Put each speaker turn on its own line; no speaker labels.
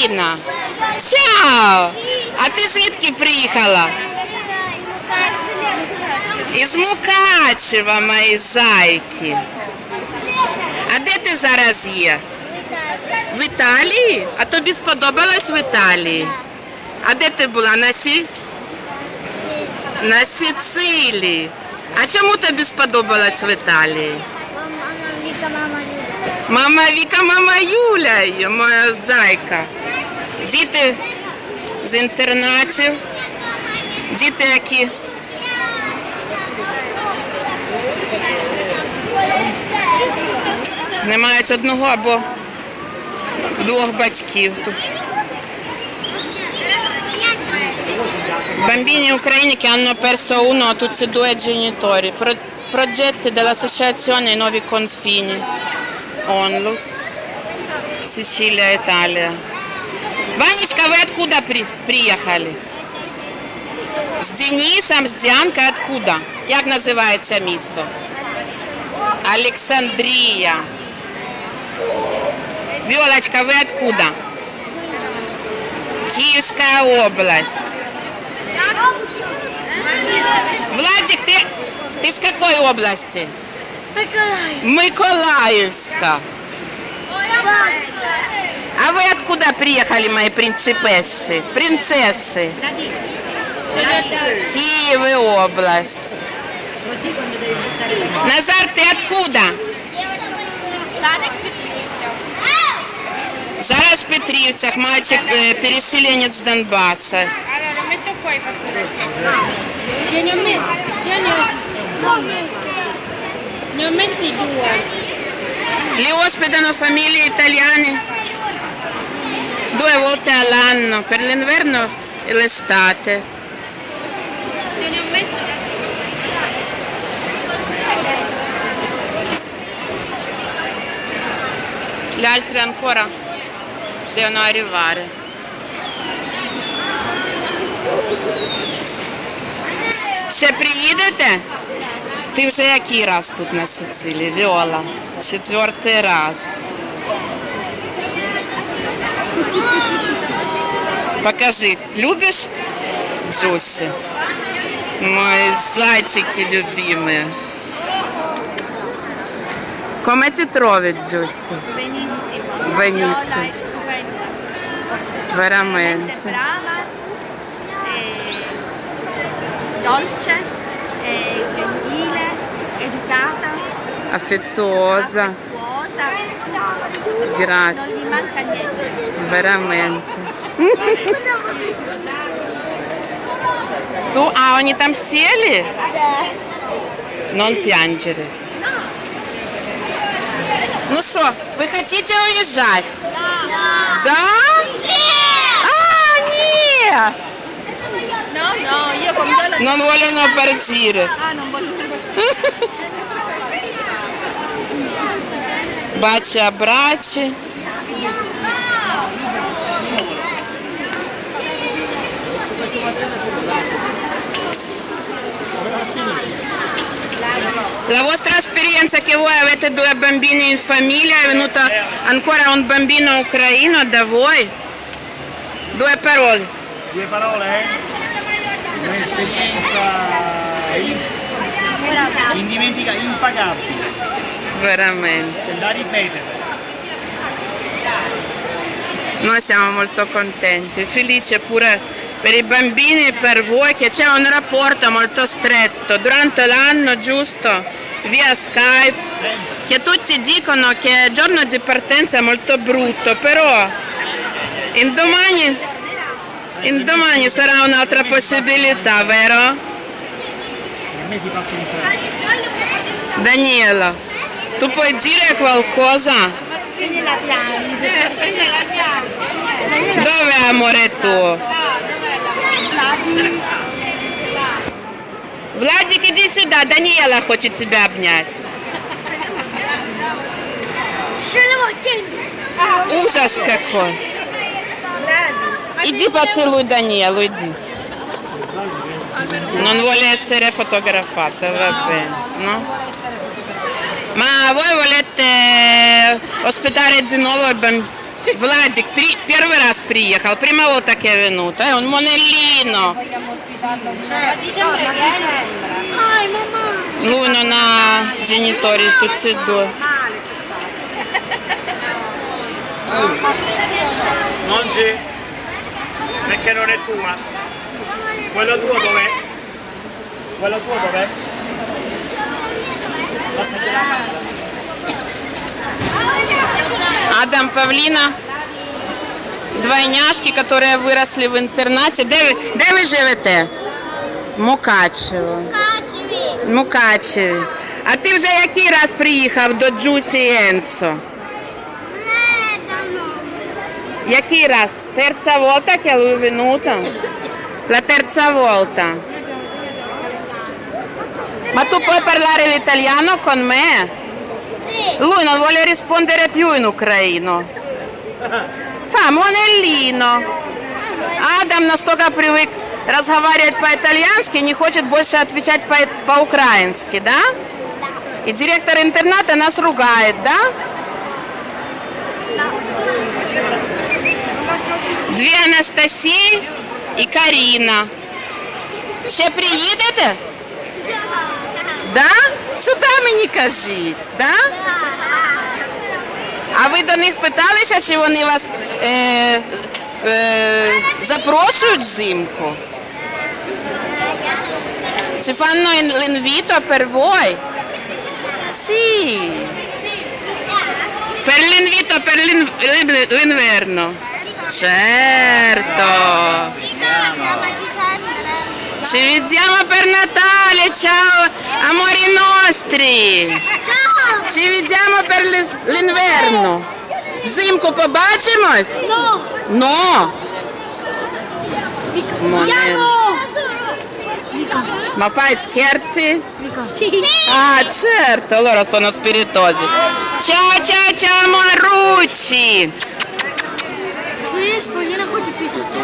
Каріна. Чао! А ти звідки приїхала? Із Мукачева, мої зайки. А де ти зараз є? В Італії? А тобі сподобалось в Італії? А де ти була? На Сі? На Сицилії. А чому тобі сподобалось в Італії? Мама Віка, мама Юля, моя зайка. Діти з інтернатів, діти, які не мають одного або двох батьків. Тут che hanno perso uno o tutti e due i genitori. Pro- progetti dell'associazione Nuovi Confini. Onlus. Сицилия, Италия. Ванечка, вы откуда при- приехали? З Денисом, з Діанкою откуда? Як називається місто? Олександрія. Віолочка, ви откуда? Київська область. Владик, ты, ты с какой области? Миколаевска. А вы откуда приехали, мои принципессы? Принцессы. Киев область. Назар, ты откуда? Зараз в Петрівцях, мальчик, з Донбасса.
Allora, lo Ne ho messi due.
Li ospitano famiglie italiane due volte all'anno, per l'inverno e l'estate.
Te ne ho messo
Gli altri ancora devono arrivare. Ще приїдете? Ти вже який раз тут на Сицилії, Віола? Четвертий раз. Покажи, любишь Джуси? Мои зайчики любимые. Come ti trovi, Giussi?
Benissimo.
Benissimo.
Viola è stupenda.
Veramente.
brava, e dolce,
Affettuosa,
affettuosa. Non
grazie,
gli manca niente.
veramente. Su, ah, ogni там сели? Non piangere. Ну что, вы хотите уезжать? Да? А, нет!
No, no, io con Viola...
Non vogliono partire.
Ah, non voglio...
Baci abbracci. La vostra esperienza che voi avete due bambini in famiglia è venuto ancora un bambino ucraino da voi? Due parole.
Due parole, eh? Un'esperienza in- indimentica, impagabile,
Veramente.
da ripetere.
Noi siamo molto contenti, felici pure per i bambini e per voi che c'è un rapporto molto stretto durante l'anno, giusto, via Skype, che tutti dicono che il giorno di partenza è molto brutto, però in domani, in domani sarà un'altra possibilità, vero?
In fretta.
Daniela, tu puoi dire qualcosa?
la piange. la piange.
Dove è amore tuo? Владик, иди сюда, Даниэла хочет тебя обнять. Ужас какой. Иди поцелуй Даниэлу, иди. Non vuole essere fotografata, va bene, no? Ma voi volete ospitare di nuovo i bambini? Владик при- первый раз приехал, прямо таке venuto. È un monellino.
Vogliamo ospitarlo a dicembre viene. Ai mamma.
Lui non ha genitori, tutti e due.
Non c'è. Perché non è tua. Quello tuo dov'è? Quello tuo dov'è?
Адам, Павліна. Двойняшки, которые выросли в интернате. Де ви, де ви живете? Мукачево. В Мукачеві. А ти вже який раз приїхав до Джусі Енцо? Який раз? Terza volta che lui è venuto? La terza volta. Ma tu puoi parlare l'italiano con me? Lui non vuole rispondere più in ucraino. Fa, монеллино. Адам настолько привык разговаривать по-итальянски, не хочет больше отвечать по- по-украински, да? И директор интерната нас ругает, да? Дві Анастасії і Каріна. Ще приїдете? Да? Сюди мені кажіть, да? А ви до них питалися, чи вони вас е, е, запрошують взимку? Ci fanno in- l'invito per voi? Sì. Per l'invito per. Ci vediamo per Natale, ciao amori nostri. Ci vediamo per l'inverno. Взимку побачимось? No. Моне- Ma fai scherzi?
Sì.
Ah, certo, loro sono spiritosi. Ciao, ciao, ciao, Marucci.
Чуєш, Поліна хоче пішити.